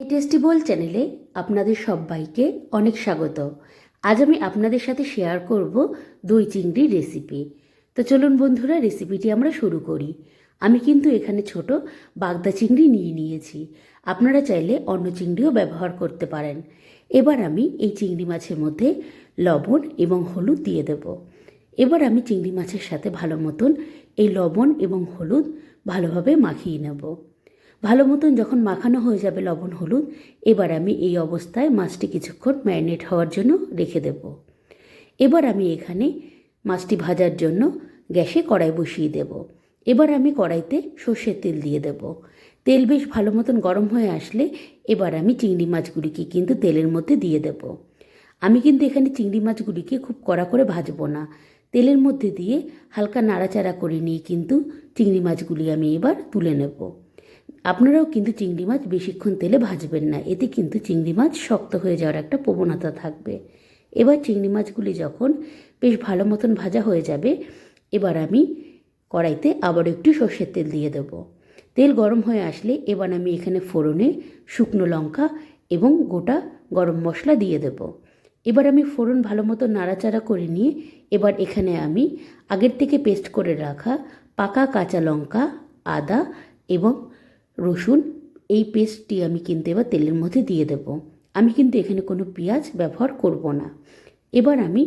এই টেস্টি বল চ্যানেলে আপনাদের সবাইকে অনেক স্বাগত। আজ আমি আপনাদের সাথে শেয়ার করব দই চিংড়ির রেসিপি তো চলুন বন্ধুরা রেসিপিটি আমরা শুরু করি। আমি কিন্তু এখানে ছোট বাগদা চিংড়ি নিয়ে নিয়েছি। আপনারা চাইলে অন্য চিংড়িও ব্যবহার করতে পারেন। এবার আমি এই চিংড়ি মাছের মধ্যে লবণ এবং হলুদ দিয়ে দেব। এবার আমি চিংড়ি মাছের সাথে ভালো মতন এই লবণ এবং হলুদ ভালোভাবে মাখিয়ে নেব। ভালো মতন যখন মাখানো হয়ে যাবে লবণ, হলুদ, এবার আমি এই অবস্থায় মাছটি কিছুক্ষণ ম্যারিনেট হওয়ার জন্য রেখে দেব। এবার আমি এখানে মাছটি ভাজার জন্য গ্যাসে কড়াই বসিয়ে দেব। এবার আমি কড়াইতে সর্ষের তেল দিয়ে দেব। তেল বেশ ভালো মতন গরম হয়ে আসলে এবার আমি চিংড়ি মাছগুলিকে কিন্তু তেলের মধ্যে দিয়ে দেব। আমি কিন্তু এখানে চিংড়ি মাছগুলিকে খুব কড়া করে ভাজবো না। তেলের মধ্যে দিয়ে হালকা নাড়াচাড়া করে নিয়ে কিন্তু চিংড়ি মাছগুলি আমি এবার তুলে নেব। আপনারাও কিন্তু চিংড়ি মাছ বেশিক্ষণ তেলে ভাজবেন না, এতে কিন্তু চিংড়ি মাছ শক্ত হয়ে যাওয়ার একটা প্রবণতা থাকবে। এবার চিংড়ি মাছগুলি যখন বেশ ভালো মতন ভাজা হয়ে যাবে, এবার আমি কড়াইতে আবার একটু সর্ষের তেল দিয়ে দেব। তেল গরম হয়ে আসলে এবার আমি এখানে ফোড়নে শুকনো লঙ্কা এবং গোটা গরম মশলা দিয়ে দেব। এবার আমি ফোড়ন ভালো মতো নাড়াচাড়া করে নিয়ে এবার এখানে আমি আগের থেকে পেস্ট করে রাখা পাকা কাঁচা লঙ্কা, আদা এবং রসুন, এই পেস্টটি আমি কিন্তু এবার তেলের মধ্যে দিয়ে দেব। আমি কিন্তু এখানে কোনো পেঁয়াজ ব্যবহার করব না। এবার আমি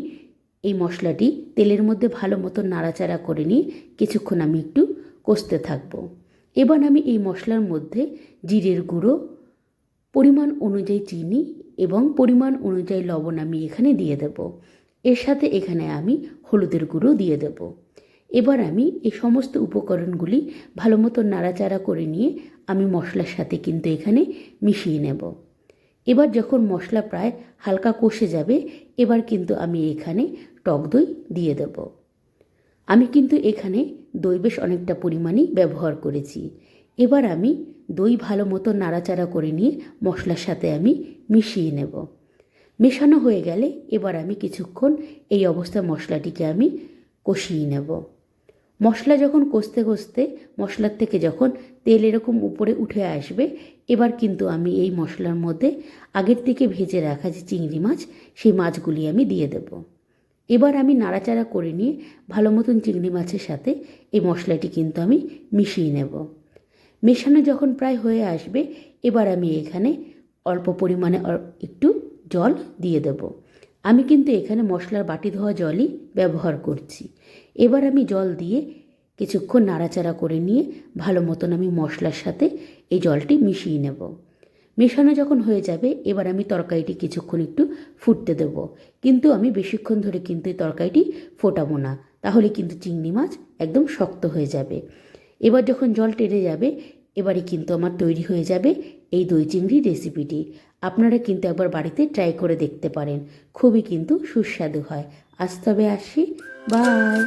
এই মশলাটি তেলের মধ্যে ভালো মতো নাড়াচাড়া করে নিয়ে কিছুক্ষণ আমি একটু কষতে থাকব। এবার আমি এই মশলার মধ্যে জিরের গুঁড়ো, পরিমাণ অনুযায়ী চিনি এবং পরিমাণ অনুযায়ী লবণ আমি এখানে দিয়ে দেব। এর সাথে এখানে আমি হলুদের গুঁড়ো দিয়ে দেব। এবার আমি এই সমস্ত উপকরণগুলি ভালো মতো নাড়াচাড়া করে নিয়ে আমি মশলার সাথে কিন্তু এখানে মিশিয়ে নেব। এবার যখন মশলা প্রায় হালকা কষে যাবে, এবার কিন্তু আমি এখানে টক দই দিয়ে দেব। আমি কিন্তু এখানে দই বেশ অনেকটা পরিমাণেই ব্যবহার করেছি। এবার আমি দই ভালো মতো নাড়াচাড়া করে নিয়ে মশলার সাথে আমি মিশিয়ে নেব। মেশানো হয়ে গেলে এবার আমি কিছুক্ষণ এই অবস্থা মশলাটিকে আমি কষিয়ে নেব। মশলা যখন কষতে কষতে, মশলার থেকে যখন তেল এরকম উপরে উঠে আসবে, এবার কিন্তু আমি এই মশলার মধ্যে আগের থেকে ভেজে রাখা যে চিংড়ি মাছ, সেই মাছগুলি আমি দিয়ে দেব। এবার আমি নাড়াচাড়া করে নিয়ে ভালো মতন চিংড়ি মাছের সাথে এই মশলাটি কিন্তু আমি মিশিয়ে নেব। মেশানো যখন প্রায় হয়ে আসবে, এবার আমি এখানে অল্প পরিমাণে একটু জল দিয়ে দেব। আমি কিন্তু এখানে মশলার বাটি ধোয়া জলই ব্যবহার করছি। এবার আমি জল দিয়ে কিছুক্ষণ নাড়াচাড়া করে নিয়ে ভালো মতন আমি মশলার সাথে এই জলটি মিশিয়ে নেব। মেশানো যখন হয়ে যাবে, এবার আমি তরকারিটি কিছুক্ষণ একটু ফুটতে দেব। কিন্তু আমি বেশিক্ষণ ধরে কিন্তু এই তরকারিটি ফোটাবো না, তাহলে কিন্তু চিংড়ি মাছ একদম শক্ত হয়ে যাবে। এবার যখন জল টেনে যাবে এবারে কিন্তু আমার তৈরি হয়ে যাবে এই দই চিংড়ি রেসিপিটি। আপনারা কিন্তু একবার বাড়িতে ট্রাই করে দেখতে পারেন। খুবই কিন্তু সুস্বাদু হয়। আজ তবে আসি। বাই